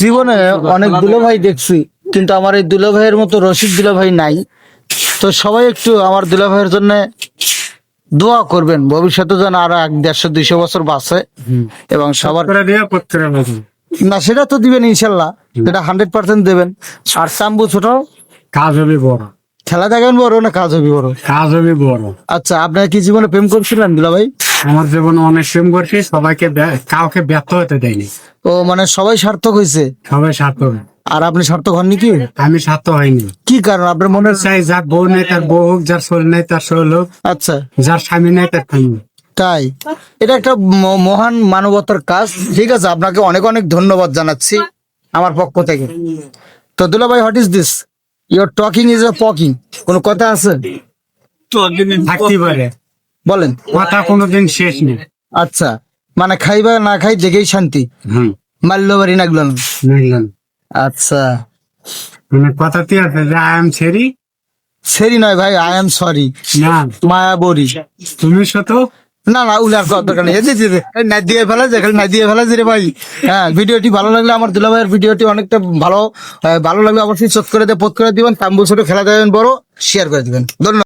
জীবনে অনেক দুলো ভাই দেখছি কিন্তু আমার এই দুলো ভাইয়ের মতো রশিদ দুলো ভাই নাই। তো সবাই একটু আমার দুলো ভাইয়ের জন্য দোয়া করবেন ভবিষ্যতে যেন আরও এক দেড়শো দুইশো বছর বাঁচে এবং সবার না সেটা তো দিবেন ইনশাল্লাহ সেটা হান্ড্রেড পার্সেন্ট দেবেন। আর চাম্বু ছোট? কাজ হবে বড়। খেলা দেখেন বড় না কাজ হবে বড়? কাজ হবে বড়। আচ্ছা আপনার কি জীবনে প্রেম করছিলেন দুলা ভাই আমার জীবনে অনেক প্রেম করছি সবাইকে ব্য- কাউকে ব্যর্থ হতে দেয়নি। ও মানে সবাই সার্থক হয়েছে? সবাই সার্থক। আর আপনি সার্থক হননি কি? আমি সার্থ হয়নি কি কারণ? আপনার মনে চাই যার বউ নেই তার বউ হোক যার শরীর নেই তার শরীর হোক আচ্ছা। যার স্বামী নেই তার স্বামী তাই। এটা একটা ম- মহান মানবতার কাজ। ঠিক আছে আপনাকে অনেক অনেক ধন্যবাদ জানাচ্ছি আমার পক্ষ থেকে। তো দুলা ভাই what is this your talking is a poking কোনো কথা আছে? থাকতে পারে। বলেন। কথা কোনোদিন শেষ নেই। আচ্ছা মানে খাইবা না খাই দেখেই শান্তি। মাল্য বাড়ি নাগলো আচ্ছা। মানে কথাতে আছে যে আই এম ছেড়ি সেরি নয় ভাই আই এম সরি না। মায়া বরি তুমি শত না না উলার কথা দরকার নেই। না দিয়ে ফেলা যে না দিয়ে ফেলা যে ভাই। হ্যাঁ ভিডিওটি ভালো লাগলে আমার দুলা ভাইয়ের ভিডিওটি অনেকটা ভালো ভালো লাগলে অবশ্যই চোখ করে দিয়ে পোস্ট করে দিবেন তাম্বু ছোট খেলা দেবেন বড় শেয়ার করে দিবেন। ধন্যবাদ।